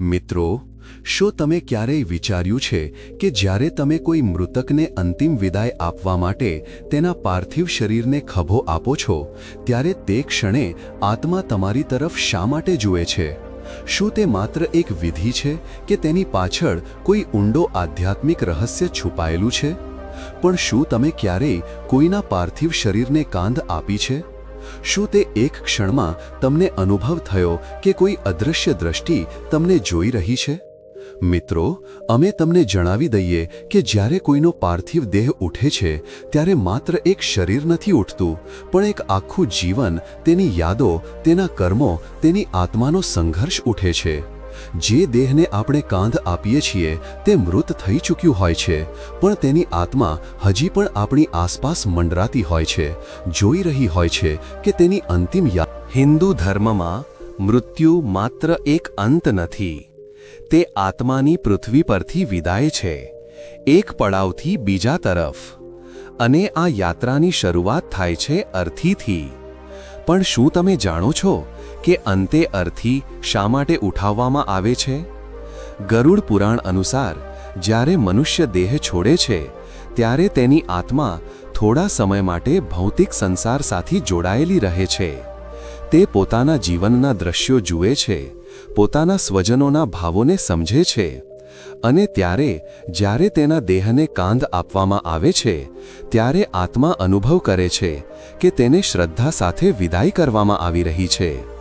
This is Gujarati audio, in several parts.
મિત્રો, શું તમે ક્યારેય વિચાર્યું છે કે જ્યારે તમે કોઈ મૃતકને અંતિમ વિદાય આપવા માટે તેના પાર્થિવ શરીરને ખભો આપો છો, ત્યારે તે ક્ષણે આત્મા તમારી તરફ શા માટે જુએ છે? શું તે માત્ર એક વિધિ છે કે તેની પાછળ કોઈ ઊંડો આધ્યાત્મિક રહસ્ય છુપાયેલું છે? પણ શું તમે ક્યારેય કોઈના પાર્થિવ શરીરને કાંધ આપી છે? શું તે એક ક્ષણમાં તમને અનુભવ થયો કે કોઈ અદૃશ્ય દ્રષ્ટિ તમને જોઈ રહી છે? મિત્રો, અમે તમને જણાવી દઈએ કે જ્યારે કોઈનો પાર્થિવ દેહ ઉઠે છે, ત્યારે માત્ર એક શરીર નથી ઉઠતું, પણ એક આખું જીવન, તેની યાદો, તેના કર્મો, તેની આત્માનો સંઘર્ષ ઉઠે છે. જે દેહને આપણે કાંધ આપીએ છીએ, તે મૃત થઈ ચૂક્યું હોય છે. પણ તેની આત્મા હજી પણ આપણી આસપાસ મંડરાતી હોય છે. જોઈ રહી હોય છે કે તેની અંતિમ યાદ હિન્દુ ધર્મમાં મૃત્યુ માત્ર એક અંત નથી. તે આત્માની પૃથ્વી પરથી વિદાય છે. એક પડાવથી બીજા તરફ. અને આ યાત્રાની શરૂઆત થાય છે અર્થીથી. પણ શું તમે જાણો છો કે અંતે અર્થી શા માટે ઉઠાવવામાં આવે છે? ગરુડ પુરાણ અનુસાર, જ્યારે મનુષ્ય દેહ છોડે છે, ત્યારે તેની આત્મા થોડા સમય માટે ભૌતિક સંસાર સાથે જોડાયેલી રહે છે. તે પોતાના જીવનના દ્રશ્યો જુએ છે, પોતાના સ્વજનોના ભાવોને સમજે છે અને ત્યારે, જ્યારે તેના દેહને કાંધ આપવામાં આવે છે, ત્યારે આત્મા અનુભવ કરે છે કે તેને શ્રદ્ધા સાથે વિદાય કરવામાં આવી રહી છે.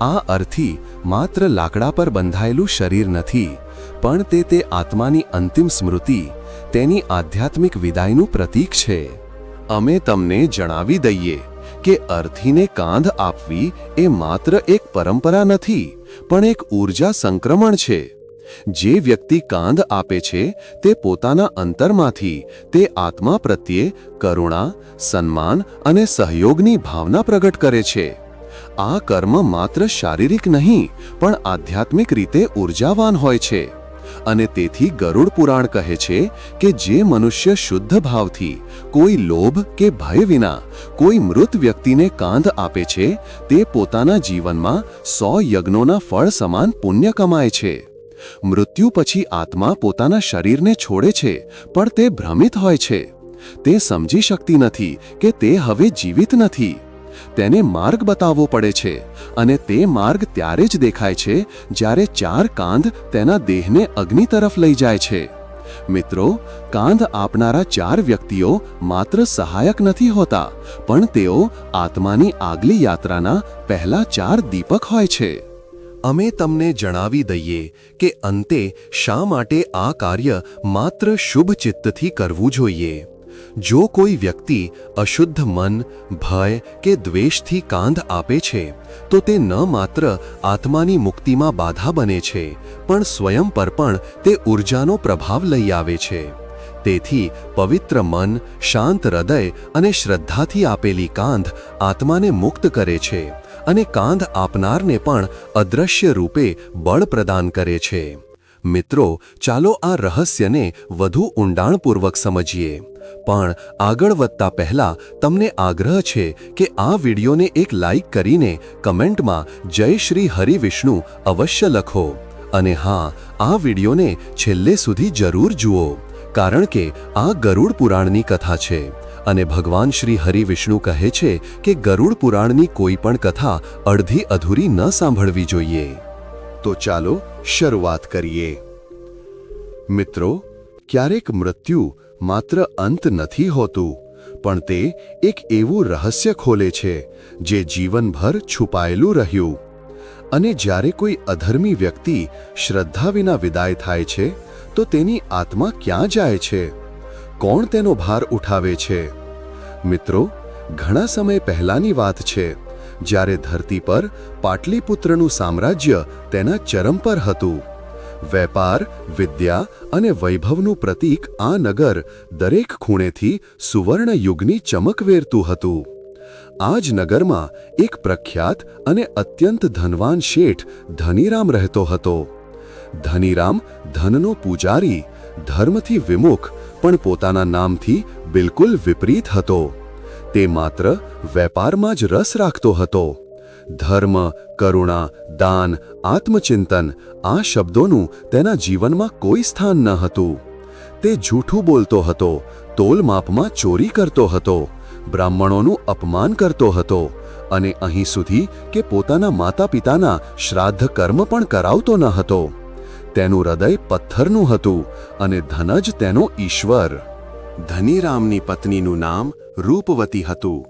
આ અર્થી માત્ર લાકડા પર બંધાયેલું શરીર નથી, પણ તે તે આત્માની અંતિમ સ્મૃતિ, તેની આધ્યાત્મિક વિદાયનું પ્રતીક છે. અમે તમને જણાવી દઈએ કે અર્થીને કાંધ આપવી એ માત્ર એક પરંપરા નથી, પણ એક ઊર્જા સંક્રમણ છે. જે વ્યક્તિ કાંધ આપે છે, તે પોતાના અંતરમાંથી, તે આત્મા પ્રત્યે કરુણા, સન્માન અને સહયોગની ભાવના પ્રગટ કરે છે. આ કર્મ માત્ર શારીરિક નહીં, પણ આધ્યાત્મિક રીતે ઉર્જાવાન હોય છે. અને તેથી ગરુડ પુરાણ કહે છે કે જે મનુષ્ય શુદ્ધ ભાવથી, કોઈ લોભ કે ભય વિના, કોઈ મૃત વ્યક્તિને કાંધ આપે છે, તે પોતાના જીવનમાં સો યજ્ઞોના ફળ સમાન પુણ્ય કમાય છે. મૃત્યુ પછી આત્મા પોતાના શરીરને છોડે છે, પણ તે ભ્રમિત હોય છે. તે સમજી શકતી નથી કે તે હવે જીવિત નથી. તેને માર્ગ બતાવવો પડે છે અને તે માર્ગ ત્યારે જ દેખાય છે જ્યારે ચાર કાંધ તેના દેહને અગ્નિ તરફ લઈ જાય છે. મિત્રો, કાંધ આપનારા ચાર વ્યક્તિઓ માત્ર સહાયક નથી હોતા, પણ તેઓ આત્માની આગલી યાત્રાના પહેલા ચાર દીપક હોય છે. અમે તમને જણાવી દઈએ કે અંતે શા માટે આ કાર્ય માત્ર શુભ ચિત્તથી કરવું જોઈએ? જો કોઈ વ્યક્તિ અશુદ્ધ મન, ભય કે દ્વેષથી કાંધ આપે છે, તો તે ન માત્ર આત્માની મુક્તિમાં બાધા બને છે, પણ સ્વયં પર પણ તે ઊર્જાનો પ્રભાવ લઈ આવે છે. તેથી પવિત્ર મન, શાંત હૃદય અને શ્રદ્ધાથી આપેલી કાંધ આત્માને મુક્ત કરે છે અને કાંધ આપનારને પણ અદ્રશ્ય રૂપે બળ પ્રદાન કરે છે. મિત્રો, ચાલો આ રહસ્યને વધુ ઊંડાણપૂર્વક સમજીએ. પણ આગળ વધતા પહેલા તમને આગ્રહ છે કે આ વિડીયોને એક લાઈક કરીને કમેન્ટમાં જય શ્રી હરિવિષ્ણુ અવશ્ય લખો. અને હા, આ વિડીયોને છેલ્લે સુધી જરૂર જુઓ, કારણ કે આ ગરુડ પુરાણની કથા છે. અને ભગવાન શ્રી હરિવિષ્ણુ કહે છે કે ગરુડ પુરાણની કોઈ પણ કથા અડધી અધૂરી ન સાંભળવી જોઈએ. તો ચાલો શરૂઆત કરીએ. મિત્રો, ક્યારેક મૃત્યુ માત્ર અંત નથી હોતું, પણ તે એક એવું રહસ્ય ખોલે છે જે જીવનભર છુપાયેલું રહ્યું. અને જ્યારે કોઈ અધર્મી વ્યક્તિ શ્રદ્ધા વિના વિદાય થાય છે, તો તેની આત્મા ક્યાં જાય છે? કોણ તેનો ભાર ઉઠાવે છે? મિત્રો, ઘણા સમય પહેલાની વાત છે. જ્યારે ધરતી પર પાટલીપુત્રનું સામ્રાજ્ય તેના ચરમ પર હતું. વેપાર, વિદ્યા અને વૈભવનું પ્રતીક આ નગર દરેક ખૂણેથી સુવર્ણ યુગની ચમક વેરતું હતું. આ જ નગરમાં એક પ્રખ્યાત અને અત્યંત ધનવાન શેઠ ધનીરામ રહેતો હતો. ધનીરામ ધનનો પૂજારી, ધર્મથી વિમુખ, પણ પોતાના નામથી બિલકુલ વિપરીત હતો. તે માત્ર વેપારમાં જ રસ રાખતો હતો. ધર્મ, કરુણા, દાન, આત્મચિંતન આ શબ્દોનું તેના જીવનમાં કોઈ સ્થાન ન હતું. તે જૂઠું બોલતો હતો તોલમાપમાં ચોરી કરતો હતો, બ્રાહ્મણોનું અપમાન કરતો હતો અને અહીં સુધી કે પોતાના માતા પિતાના શ્રાદ્ધ કર્મ પણ કરાવતો ન હતો. તેનું હૃદય પથ્થરનું હતું અને ધન જ તેનો ઈશ્વર. ધનીરામની પત્નીનું નામ રૂપવતી હતું.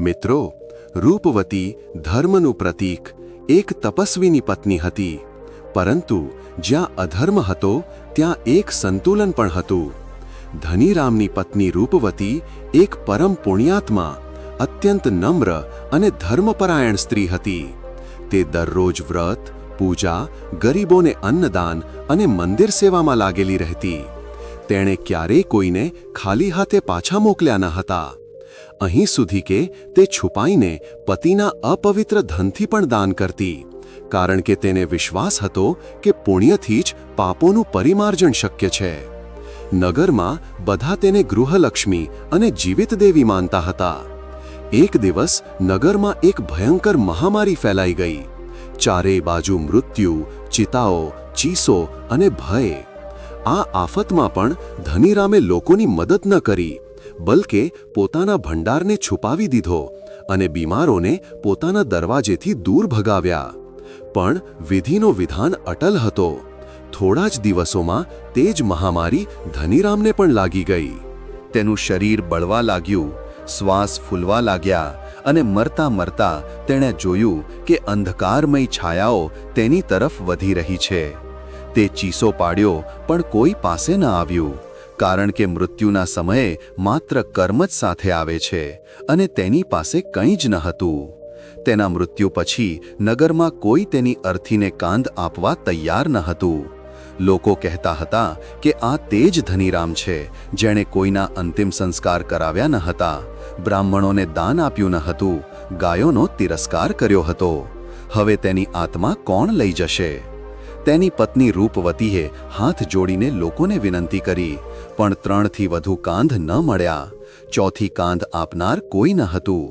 મિત્રો, રૂપવતી ધર્મનું પ્રતીક, એક તપસ્વીની પત્ની હતી. પરંતુ જ્યાં અધર્મ હતો, ત્યાં એક સંતુલન પણ હતું. ધનીરામની પત્ની રૂપવતી એક પરમ પુણ્યાત્મા, અત્યંત નમ્ર અને ધર્મપરાયણ સ્ત્રી હતી. તે દરરોજ વ્રત, પૂજા, ગરીબોને અન્નદાન અને મંદિર સેવામાં લાગેલી રહેતી. તેણે ક્યારેય કોઈને ખાલી હાથે પાછા મોકલ્યા ન હતા. અહીં સુધી કે તે છુપાઈને પતિના અપવિત્ર ધનથી પણ દાન કરતી, કારણ કે તેને વિશ્વાસ હતો કે પુણ્યથી જ પાપોનું પરિમાર્જન શક્ય છે. નગરમાં બધા તેને ગૃહલક્ષ્મી અને જીવિત દેવી માનતા હતા. એક દિવસ નગરમાં એક ભયંકર મહામારી ફેલાઈ ગઈ. ચારેય બાજુ મૃત્યુ, ચિતાઓ, ચીસો અને ભય આ આફતમાં પણ ધનીરામે લોકોની મદદ ન કરી, બલકે પોતાના ભંડારને છુપાવી દીધો અને બીમારોને પોતાના દરવાજેથી દૂર ભગાવ્યા. પણ વિધિનો વિધાન અટલ હતો. થોડા જ દિવસોમાં તે જ મહામારી ધનીરામને પણ લાગી ગઈ. તેનું શરીર બળવા લાગ્યું, શ્વાસ ફૂલવા લાગ્યા અને મરતા મરતા તેણે જોયું કે અંધકારમય છાયાઓ તેની તરફ વધી રહી છે. તે ચીસો પાડ્યો, પણ કોઈ પાસે ન આવ્યું, કારણ કે મૃત્યુના સમયે માત્ર કર્મ જ સાથે આવે છે અને તેની પાસે કંઈ જ ન હતું. તેના મૃત્યુ પછી નગરમાં કોઈ તેની અર્થીને કાંધ આપવા તૈયાર ન હતું. લોકો કહેતા હતા કે આ તે જ ધનીરામ છે, જેણે કોઈના અંતિમ સંસ્કાર કરાવ્યા ન હતા. બ્રાહ્મણોને દાન આપ્યું ન હતું, ગાયોનો તિરસ્કાર કર્યો હતો. હવે તેની આત્મા કોણ લઈ જશે? તેની પત્ની રૂપવતીએ હાથ જોડીને લોકોને વિનંતી કરી, પણ ત્રણથી વધુ કાંધ ન મળ્યા. ચોથી કાંધ આપનાર કોઈ ન હતું,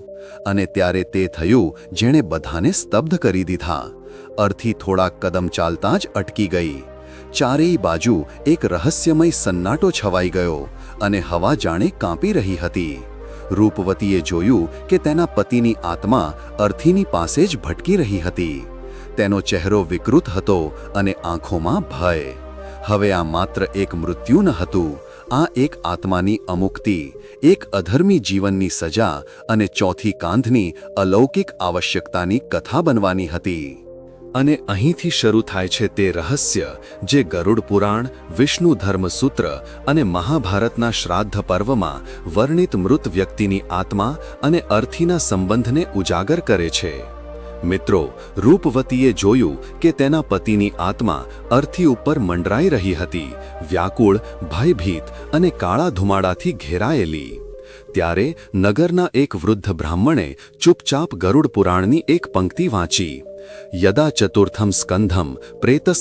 અને ત્યારે તે થયું જેણે બધાને સ્તબ્ધ કરી દીધા. અર્થી થોડાક કદમ ચાલતા જ અટકી ગઈ. ચારેય બાજુ એક રહસ્યમય સન્નાટો છવાઈ ગયો, અને હવા જાણે કાંપી રહી હતી. રૂપવતીએ જોયું કે તેના પતિની આત્મા અર્થીની પાસે જ ભટકી રહી હતી. તેનો ચહેરો વિકૃત હતો અને આંખોમાં ભય. હવે આ માત્ર એક મૃત્યુ ન હતું, આ એક આત્માની અમુક્તિ, એક અધર્મી જીવનની સજા અને ચોથી કાંધની અલૌકિક આવશ્યકતાની કથા બનવાની હતી. અને અહીંથી શરૂ થાય છે તે રહસ્ય, જે ગરુડ પુરાણ, વિષ્ણુ ધર્મસૂત્ર અને મહાભારતના શ્રાદ્ધ પર્વમાં વર્ણિત મૃત વ્યક્તિની આત્મા અને અર્થીના સંબંધને ઉજાગર કરે છે. મિત્રો, રૂપવતીએ જોયું કે તેના પતિની આત્મા અર્થી ઉપર મંડરાઈ રહી હતી. વ્યાકુળ, ભયભીત અને કાળા ધુમાડાથી ઘેરાયેલી. ત્યારે નગરના એક વૃદ્ધ બ્રાહ્મણે ચૂપચાપ ગરુડ પુરાણની એક પંક્તિ વાંચી. યદા ચતુર્થમ સ્કંધમ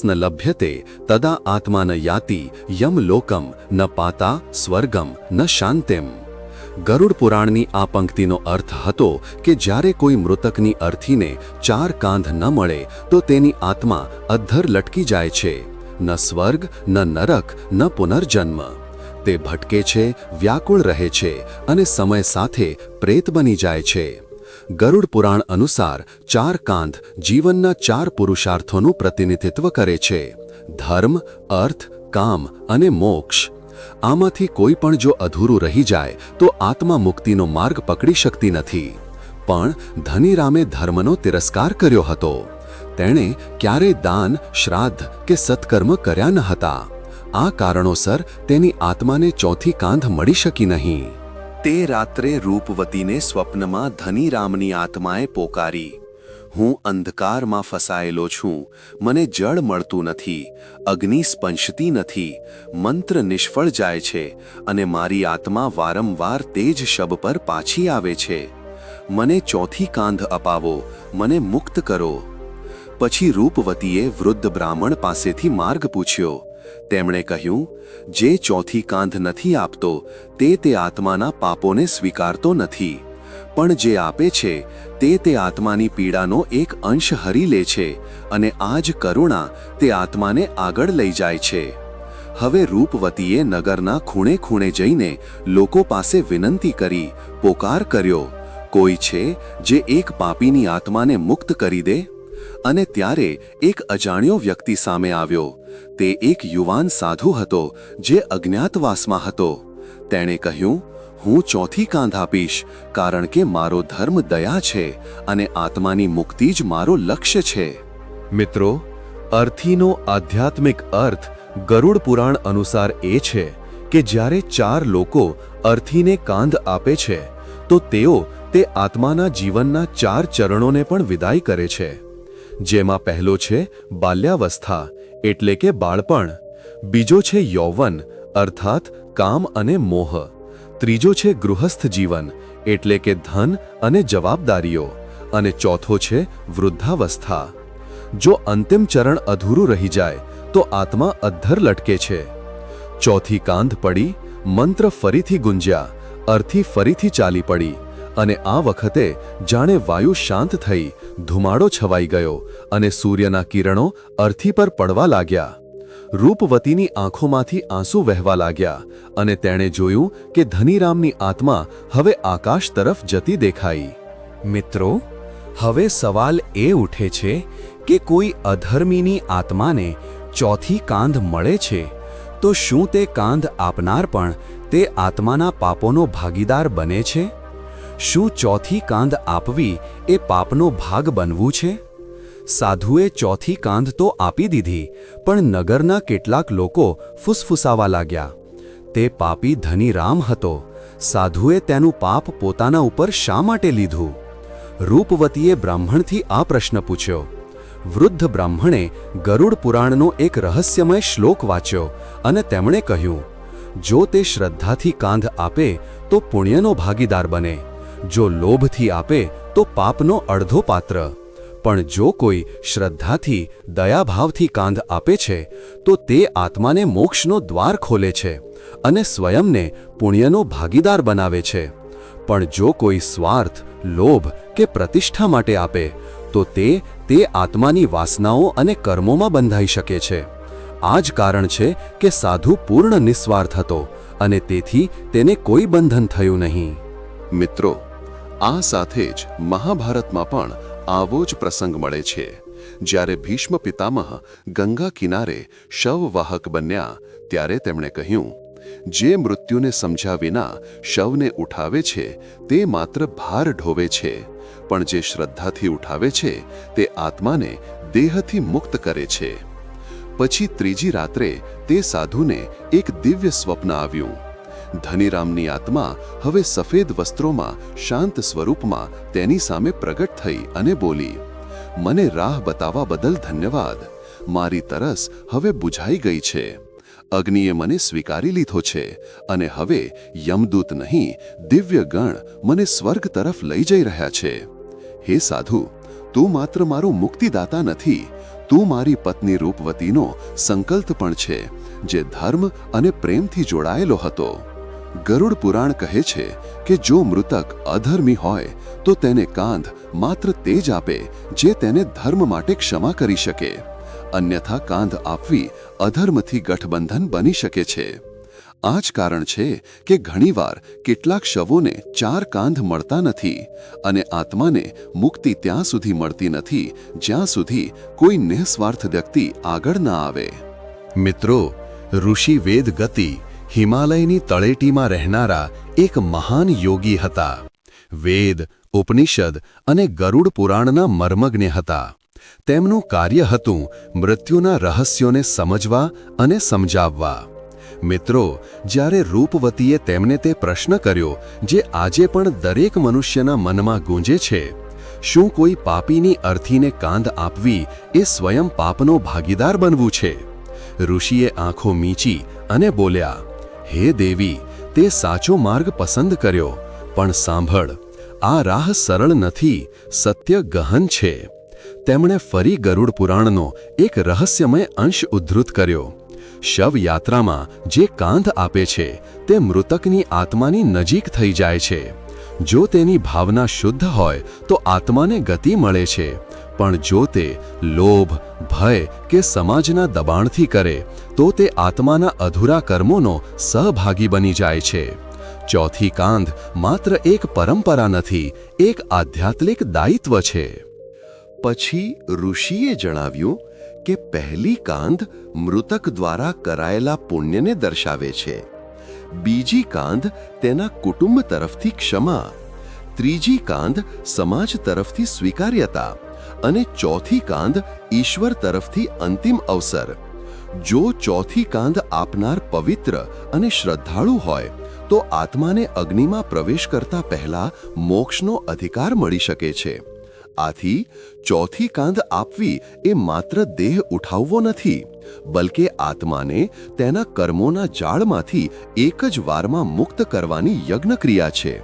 ન લભ્યતે, તદા આત્મા ન યાતિ, યમ લોકમ, ન પાતા સ્વર્ગમ, ન શાંતિમ. ગરુડ પુરાણની આ પંક્તિનો અર્થ હતો કે જ્યારે કોઈ મૃતકની અર્થીને ચાર કાંધ ન મળે, તો તેની આત્મા અદ્ધર લટકી જાય છે. ન સ્વર્ગ, ન નરક, ન પુનર્જન્મ. તે ભટકે છે, વ્યાકુળ રહે છે અને સમય સાથે પ્રેત બની જાય છે. ગરુડ પુરાણ અનુસાર ચાર કાંધ જીવનના ચાર પુરુષાર્થોનું પ્રતિનિધિત્વ કરે છે. ધર્મ, અર્થ, કામ અને મોક્ષ. આમાંથી કોઈ પણ જો અધૂરું રહી જાય, તો આત્મા મુક્તિનો માર્ગ પકડી શકતી નથી. પણ ધનીરામે ધર્મનો તિરસ્કાર કર્યો હતો. તેણે ક્યારેય દાન, શ્રાદ્ધ કે સત્કર્મ કર્યા ન હતા. આ કારણોસર તેની આત્માને ચોથી કાંધ મળી શકી નહીં. તે રાત્રે રૂપવતીને સ્વપ્નમાં ધનીરામની આત્માએ પોકારી. હું અંધકારમાં ફસાયેલો છું. મને જળ મળતું નથી. અગ્નિ સ્પંશતી નથી. મંત્ર નિષ્ફળ જાય છે અને મારી આત્મા વારંવાર તે જ શબ પર પાછી આવે છે. મને ચોથી કાંધ અપાવો. મને મુક્ત કરો. પછી રૂપવતીએ વૃદ્ધ બ્રાહ્મણ પાસેથી માર્ગ પૂછ્યો. તેમણે કહ્યું, જે ચોથી કાંધ નથી આપતો, તે તે આત્માના પાપોને સ્વીકારતો નથી. પણ જે આપે છે, તે તે આત્માની પીડાનો એક અંશ હરી લે છે અને આ જ કરુણા તે આત્માને આગળ લઈ જાય છે. હવે રૂપવતીએ નગરના ખૂણે ખૂણે જઈને લોકો પાસે વિનંતી કરી, પોકાર કર્યો, કોઈ છે જે એક પાપીની આત્માને મુક્ત કરી દે? અને ત્યારે એક અજાણ્યો વ્યક્તિ સામે આવ્યો. તે એક યુવાન સાધુ હતો જે અજ્ઞાતવાસમાં હતો. તેણે કહ્યું હું ચોથી કાંધ આપીશ, કારણ કે મારો ધર્મ દયા છે અને આત્માની મુક્તિ જ મારો લક્ષ્ય છે. મિત્રો, અર્થીનો આધ્યાત્મિક અર્થ ગરુડ પુરાણ અનુસાર એ છે કે જ્યારે ચાર લોકો અર્થીને કાંધ આપે છે, તો તેઓ તે આત્માના જીવનના ચાર ચરણોને પણ વિદાય કરે છે. જેમાં પહેલો છે બાલ્યાવસ્થા, એટલે કે બાળપણ. બીજો છે યૌવન, અર્થાત કામ અને મોહ. ત્રીજો છે ગૃહસ્થ જીવન, એટલે કે ધન અને જવાબદારીઓ, અને ચોથો છે વૃદ્ધાવસ્થા. જો અંતિમ ચરણ અધૂરું રહી જાય, તો આત્મા અધ્ધર લટકે છે. ચોથી કાંધ પડી, મંત્ર ફરીથી ગુંજ્યા, અર્થી ફરીથી ચાલી પડી, અને આ વખતે જાણે વાયુ શાંત થઈ, ધુમાડો છવાઈ ગયો, અને સૂર્યના કિરણો અર્થી પર પડવા લાગ્યા. રૂપવતીની આંખોમાંથી આંસુ વહેવા લાગ્યા અને તેણે જોયું કે ધનીરામની આત્મા હવે આકાશ તરફ જતી દેખાઈ. મિત્રો, હવે સવાલ એ ઉઠે છે કે કોઈ અધર્મીની આત્માને ચોથી કાંધ મળે છે? તો શું તે કાંધ આપનાર પણ તે આત્માના પાપોનો ભાગીદાર બને છે? શું ચોથી કાંધ આપવી એ પાપનો ભાગ બનવું છે? સાધુએ ચોથી કાંધ તો આપી દીધી, પણ નગરના કેટલાક લોકો ફૂસફૂસાવા લાગ્યા. તે પાપી ધની રામ હતો. સાધુએ તેનું પાપ પોતાના ઉપર શા માટે લીધું? રૂપવતીએ બ્રાહ્મણથી આ પ્રશ્ન પૂછ્યો. વૃદ્ધ બ્રાહ્મણે ગરુડ પુરાણનો એક રહસ્યમય શ્લોક વાંચ્યો અને તેમણે કહ્યું, જો તે શ્રદ્ધાથી કાંધ આપે, તો પુણ્યનો ભાગીદાર બને. જો લોભથી આપે, તો પાપનો અડધો પાત્ર. પણ જો કોઈ શ્રદ્ધાથી, દયાભાવથી કાંધ આપે છે, તો તે આત્માને મોક્ષનો દ્વાર ખોલે છે અને સ્વયંને પુણ્યનો ભાગીદાર બનાવે છે. પણ જો કોઈ સ્વાર્થ, લોભ કે પ્રતિષ્ઠા માટે આપે, તો તે તે આત્માની વાસનાઓ અને કર્મોમાં બંધાઈ શકે છે. આ જ કારણ છે કે સાધુ પૂર્ણ નિસ્વાર્થ હતો અને તેથી તેને કોઈ બંધન થયું નહીં. મિત્રો, આ સાથે જ મહાભારતમાં પણ આવો જ પ્રસંગ મળે છે. જ્યારે ભીષ્મ પિતામહ ગંગા કિનારે શવવાહક બન્યા, ત્યારે તેમણે કહ્યું, જે મૃત્યુને સમજ્યા વિના શવને ઉઠાવે છે, તે માત્ર ભાર ઢોવે છે. પણ જે શ્રદ્ધાથી ઉઠાવે છે, તે આત્માને દેહથી મુક્ત કરે છે. પછી ત્રીજી રાત્રે તે સાધુને એક દિવ્ય સ્વપ્ન આવ્યું. ધનીરામની આત્મા હવે સફેદ વસ્ત્રોમાં, શાંત સ્વરૂપમાં તેની સામે પ્રગટ થઈ અને બોલી, મને રાહ બતાવવા બદલ ધન્યવાદ. મારી તરસ હવે બુઝાઈ ગઈ છે. અગ્નિએ મને સ્વીકારી લીધો છે અને હવે યમદૂત નહીં, દિવ્ય ગણ મને સ્વર્ગ તરફ લઈ જઈ રહ્યા છે. હે સાધુ, તું માત્ર મારો મુક્તિદાતા નથી. તું મારી પત્ની રૂપવતીનો સંકલ્પ પણ છે, જે ધર્મ અને પ્રેમથી જોડાયેલો હતો. ગરુડ પુરાણ કહે છે કે જો મૃતક અધર્મી હોય, તો તેને કાંધ માત્ર તે જ આપે જે તેને ધર્મ માટે ક્ષમા કરી શકે. અન્યથા કાંધ આપવી અધર્મથી ગઠબંધન બની શકે છે. આ જ કારણ છે કે ઘણીવાર કેટલાક શવોને ચાર કાંધ મળતા નથી અને આત્માને મુક્તિ ત્યાં સુધી મળતી નથી, જ્યાં સુધી કોઈ નિઃસ્વાર્થ વ્યક્તિ આગળ ના આવે. મિત્રો ઋષિ વેદ ગતિ હિમાલયની તળેટીમાં રહેનારા એક મહાન યોગી હતા. વેદ, ઉપનિષદ અને ગરુડ પુરાણના મર્મજ્ઞ હતા. તેમનું કાર્ય હતું મૃત્યુના રહસ્યોને સમજવા અને સમજાવવા. મિત્રો, જ્યારે રૂપવતીએ તેમને તે પ્રશ્ન કર્યો, જે આજે પણ દરેક મનુષ્યના મનમાં ગૂંજે છે, શું કોઈ પાપીની અર્થીને કાંધ આપવી એ સ્વયં પાપનો ભાગીદાર બનવું છે? ઋષિએ આંખો મીચી અને બોલ્યા હે દેવી, તે સાચો માર્ગ પસંદ કર્યો. પણ સાંભળ, આ રાહ સરળ નથી, સત્ય ગહન છે. તેમણે ફરી ગરુડ પુરાણનો એક રહસ્યમય અંશ ઉદ્ધૃત કર્યો. શવયાત્રામાં જે કાંધ આપે છે, તે મૃતકની આત્માની નજીક થઈ જાય છે. જો તેની ભાવના શુદ્ધ હોય, તો આત્માને ગતિ મળે છે. પણ જો તે લોભ, ભય કે સમાજના દબાણથી કરે, તો તે આત્માના અધૂરા કર્મોનો સહભાગી બની જાય છે. ચોથી કાંધ માત્ર એક પરંપરા નથી, એક આધ્યાત્મિક દાયિત્વ છે. પછી ઋષિએ જણાવ્યું કે પહેલી કાંધ મૃતક દ્વારા કરાયેલા પુણ્યને દર્શાવે છે. બીજી કાંધ તેના કુટુંબ તરફથી ક્ષમા. ત્રીજી કાંધ સમાજ તરફથી સ્વીકાર્યતા. અને ચોથી કાંધ ઈશ્વર તરફથી અંતિમ અવસર. જો ચોથી કાંધ આપનાર પવિત્ર અને શ્રદ્ધાળુ હોય, તો આત્માને અગ્નિમાં પ્રવેશ કરતા પહેલા મોક્ષનો અધિકાર મળી શકે છે. આથી, ચોથી કાંધ આપવી એ માત્ર દેહ ઉઠાવવો નથી, બલકે આત્માને તેના કર્મોના જાળમાંથી એક જ વારમાં મુક્ત કરવાની યજ્ઞક્રિયા છે.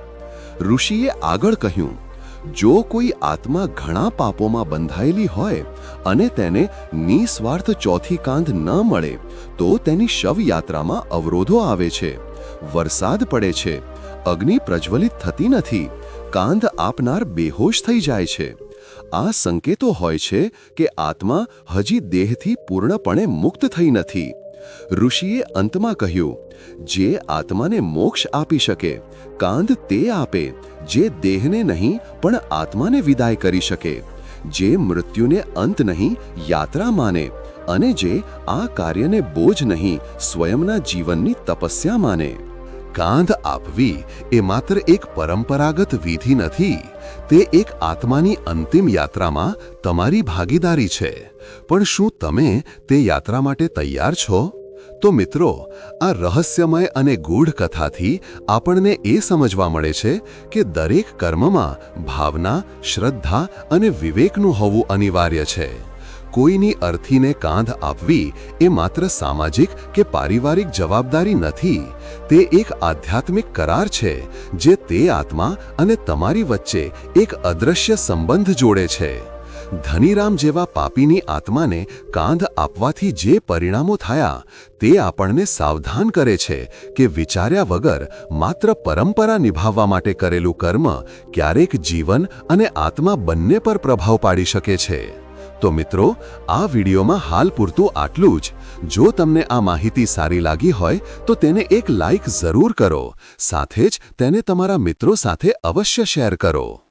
ઋષિએ આગળ કહ્યું જો કોઈ આત્મા ઘણા પાપોમાં બંધાયેલી હોય અને તેને નિસ્વાર્થ ચોથી કાંધ ન મળે, તો તેની શવયાત્રામાં અવરોધો આવે છે. વરસાદ પડે છે. અગ્નિ પ્રજ્વલિત થતી નથી. કાંધ આપનાર બેહોશ થઈ જાય છે. આ સંકેતો હોય છે કે આત્મા હજી દેહથી પૂર્ણપણે મુક્ત થઈ નથી. ઋષિએ અંતમાં કહ્યું, જે આત્માને મોક્ષ આપી શકે કાંધ તે આપે, જે દેહને નહીં, પણ આત્માને વિદાય કરી શકે. જે મૃત્યુને અંત નહીં, યાત્રા માને, અને જે આ કાર્યને બોજ નહીં, સ્વયંના જીવનની તપસ્યા માને. કાંધ આપવી એ માત્ર એક પરંપરાગત વિધિ નથી, તે એક આત્માની અંતિમ યાત્રામાં તમારી ભાગીદારી છે. પણ શું તમે તે યાત્રા માટે તૈયાર છો? તો મિત્રો, આ રહસ્યમય અને ગૂઢ કથાથી આપણને એ સમજવા મળે છે કે દરેક કર્મમાં ભાવના, શ્રદ્ધા અને વિવેકનું હોવું અનિવાર્ય છે. કોઈની અર્થીને કાંધ આપવી એ માત્ર સામાજિક કે પારિવારિક જવાબદારી નથી. તે એક આધ્યાત્મિક કરાર છે, જે તે આત્મા અને તમારી વચ્ચે એક અદ્રશ્ય સંબંધ જોડે છે. ધનીરામ જેવા પાપીની આત્માને કાંધ આપવાથી જે પરિણામો થયા, તે આપણને સાવધાન કરે છે કે વિચાર્યા વગર માત્ર પરંપરા નિભાવવા માટે કરેલું કર્મ ક્યારેક જીવન અને આત્મા બંને પર પ્રભાવ પાડી શકે છે. તો મિત્રો, આ વિડીયોમાં હાલ પૂરતું આટલું જ. જો તમને આ માહિતી સારી લાગી હોય, તો તેને એક લાઈક જરૂર કરો. સાથે જ તેને તમારા મિત્રો સાથે અવશ્ય શેર કરો.